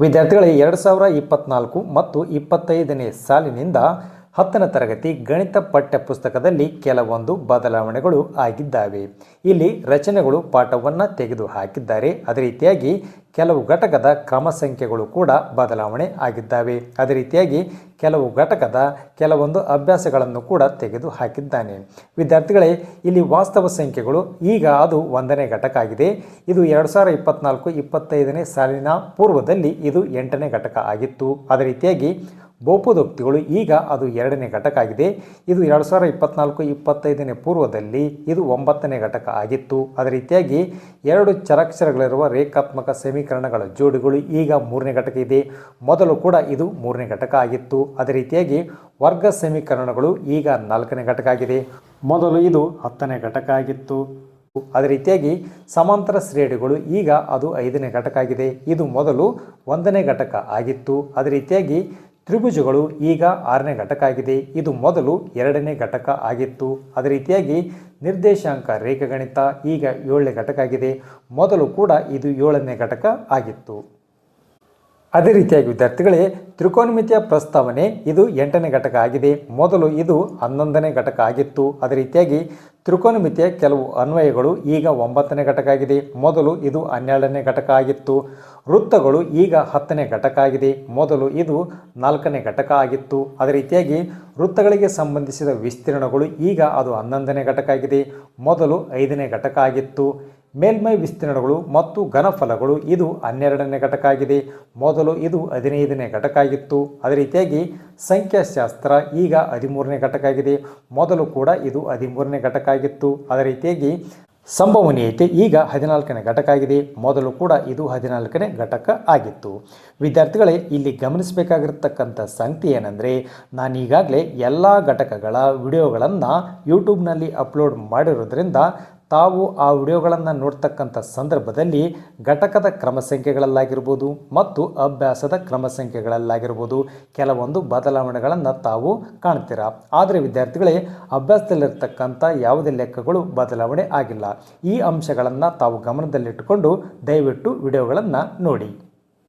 ವಿದ್ಯಾರ್ಥಿಗಳೇ ಎರಡು ಸಾವಿರ ಇಪ್ಪತ್ನಾಲ್ಕು ಮತ್ತು ಇಪ್ಪತ್ತೈದನೇ ಸಾಲಿನಿಂದ ಹತ್ತನೇ ತರಗತಿ ಗಣಿತ ಪಠ್ಯಪುಸ್ತಕದಲ್ಲಿ ಕೆಲವೊಂದು ಬದಲಾವಣೆಗಳು ಆಗಿದ್ದಾವೆ. ಇಲ್ಲಿ ರಚನೆಗಳು ಪಾಠವನ್ನು ತೆಗೆದು ಹಾಕಿದ್ದಾರೆ. ಅದೇ ರೀತಿಯಾಗಿ ಕೆಲವು ಘಟಕದ ಕ್ರಮ ಸಂಖ್ಯೆಗಳು ಕೂಡ ಬದಲಾವಣೆ ಆಗಿದ್ದಾವೆ. ಅದೇ ರೀತಿಯಾಗಿ ಕೆಲವು ಘಟಕದ ಕೆಲವೊಂದು ಅಭ್ಯಾಸಗಳನ್ನು ಕೂಡ ತೆಗೆದು ಹಾಕಿದ್ದಾನೆ. ವಿದ್ಯಾರ್ಥಿಗಳೇ, ಇಲ್ಲಿ ವಾಸ್ತವ ಸಂಖ್ಯೆಗಳು ಈಗ ಅದು ಒಂದನೇ ಘಟಕ ಆಗಿದೆ. ಇದು ಎರಡು ಸಾವಿರ ಇಪ್ಪತ್ನಾಲ್ಕು ಇಪ್ಪತ್ತೈದನೇ ಸಾಲಿನ ಪೂರ್ವದಲ್ಲಿ ಇದು ಎಂಟನೇ ಘಟಕ ಆಗಿತ್ತು. ಅದೇ ರೀತಿಯಾಗಿ ಬಹುಪದೋಕ್ತಿಗಳು ಈಗ ಅದು ಎರಡನೇ ಘಟಕ ಆಗಿದೆ. ಇದು ಎರಡು ಸಾವಿರ ಇಪ್ಪತ್ನಾಲ್ಕು, ಇಪ್ಪತ್ತೈದನೇ ಪೂರ್ವದಲ್ಲಿ ಇದು ಒಂಬತ್ತನೇ ಘಟಕ ಆಗಿತ್ತು. ಅದೇ ರೀತಿಯಾಗಿ ಎರಡು ಚರಾಕ್ಷರಗಳಿರುವ ರೇಖಾತ್ಮಕ ಸಮೀಕರಣಗಳ ಜೋಡಿಗಳು ಈಗ ಮೂರನೇ ಘಟಕ ಇದೆ. ಮೊದಲು ಕೂಡ ಇದು ಮೂರನೇ ಘಟಕ ಆಗಿತ್ತು. ಅದೇ ರೀತಿಯಾಗಿ ವರ್ಗ ಸಮೀಕರಣಗಳು ಈಗ ನಾಲ್ಕನೇ ಘಟಕ ಆಗಿದೆ. ಮೊದಲು ಇದು ಹತ್ತನೇ ಘಟಕ ಆಗಿತ್ತು. ಅದೇ ರೀತಿಯಾಗಿ ಸಮಾಂತರ ಶ್ರೇಣಿಗಳು ಈಗ ಅದು ಐದನೇ ಘಟಕ ಆಗಿದೆ. ಇದು ಮೊದಲು ಒಂದನೇ ಘಟಕ ಆಗಿತ್ತು. ಅದೇ ರೀತಿಯಾಗಿ ತ್ರಿಭುಜಗಳು ಈಗ ಆರನೇ ಘಟಕ ಆಗಿದೆ. ಇದು ಮೊದಲು ಎರಡನೇ ಘಟಕ ಆಗಿತ್ತು. ಅದೇ ರೀತಿಯಾಗಿ ನಿರ್ದೇಶಾಂಕ ರೇಖಾಗಣಿತ ಈಗ ಏಳನೇ ಘಟಕ ಆಗಿದೆ. ಮೊದಲು ಕೂಡ ಇದು ಏಳನೇ ಘಟಕ ಆಗಿತ್ತು. ಅದೇ ರೀತಿಯಾಗಿ ವಿದ್ಯಾರ್ಥಿಗಳೇ, ತ್ರಿಕೋನಮಿತಿಯ ಪ್ರಸ್ತಾವನೆ ಇದು ಎಂಟನೇ ಘಟಕ ಆಗಿದೆ. ಮೊದಲು ಇದು ಹನ್ನೊಂದನೇ ಘಟಕ ಆಗಿತ್ತು. ಅದೇ ರೀತಿಯಾಗಿ ತ್ರಿಕೋನಮಿತಿಯ ಕೆಲವು ಅನ್ವಯಗಳು ಈಗ ಒಂಬತ್ತನೇ ಘಟಕ ಆಗಿದೆ. ಮೊದಲು ಇದು ಹನ್ನೆರಡನೇ ಘಟಕ ಆಗಿತ್ತು. ವೃತ್ತಗಳು ಈಗ ಹತ್ತನೇ ಘಟಕ ಆಗಿದೆ. ಮೊದಲು ಇದು ನಾಲ್ಕನೇ ಘಟಕ ಆಗಿತ್ತು. ಅದೇ ರೀತಿಯಾಗಿ ವೃತ್ತಗಳಿಗೆ ಸಂಬಂಧಿಸಿದ ವಿಸ್ತೀರ್ಣಗಳು ಈಗ ಅದು ಹನ್ನೊಂದನೇ ಘಟಕ ಆಗಿದೆ. ಮೊದಲು ಐದನೇ ಘಟಕ ಆಗಿತ್ತು. ಮೇಲ್ಮೈ ವಿಸ್ತೀರ್ಣಗಳು ಮತ್ತು ಘನಫಲಗಳು ಇದು ಹನ್ನೆರಡನೇ ಘಟಕ ಆಗಿದೆ ಮೊದಲು ಇದು ಹದಿನೈದನೇ ಘಟಕ ಆಗಿತ್ತು ಅದೇ ರೀತಿಯಾಗಿ ಸಂಖ್ಯಾಶಾಸ್ತ್ರ ಈಗ ಹದಿಮೂರನೇ ಘಟಕ ಆಗಿದೆ ಮೊದಲು ಕೂಡ ಇದು ಹದಿಮೂರನೇ ಘಟಕ ಆಗಿತ್ತು ಅದೇ ರೀತಿಯಾಗಿ ಸಂಭವನೀಯತೆ ಈಗ ಹದಿನಾಲ್ಕನೇ ಘಟಕ ಆಗಿದೆ ಮೊದಲು ಕೂಡ ಇದು ಹದಿನಾಲ್ಕನೇ ಘಟಕ ಆಗಿತ್ತು ವಿದ್ಯಾರ್ಥಿಗಳೇ, ಇಲ್ಲಿ ಗಮನಿಸಬೇಕಾಗಿರ್ತಕ್ಕಂಥ ಸಂಗತಿ ಏನಂದರೆ, ನಾನು ಈಗಾಗಲೇ ಎಲ್ಲ ಘಟಕಗಳ ವಿಡಿಯೋಗಳನ್ನು ಯೂಟ್ಯೂಬ್ನಲ್ಲಿ ಅಪ್ಲೋಡ್ ಮಾಡಿರೋದ್ರಿಂದ ತಾವು ಆ ವಿಡಿಯೋಗಳನ್ನು ನೋಡ್ತಕ್ಕಂಥ ಸಂದರ್ಭದಲ್ಲಿ ಘಟಕದ ಕ್ರಮ ಸಂಖ್ಯೆಗಳಲ್ಲಾಗಿರ್ಬೋದು ಮತ್ತು ಅಭ್ಯಾಸದ ಕ್ರಮ ಸಂಖ್ಯೆಗಳಲ್ಲಾಗಿರ್ಬೋದು ಕೆಲವೊಂದು ಬದಲಾವಣೆಗಳನ್ನು ತಾವು ಕಾಣ್ತೀರ? ಆದರೆ ವಿದ್ಯಾರ್ಥಿಗಳೇ, ಅಭ್ಯಾಸದಲ್ಲಿರ್ತಕ್ಕಂಥ ಯಾವುದೇ ಲೆಕ್ಕಗಳು ಬದಲಾವಣೆ ಆಗಿಲ್ಲ. ಈ ಅಂಶಗಳನ್ನು ತಾವು ಗಮನದಲ್ಲಿಟ್ಟುಕೊಂಡು ದಯವಿಟ್ಟು ವಿಡಿಯೋಗಳನ್ನು ನೋಡಿ.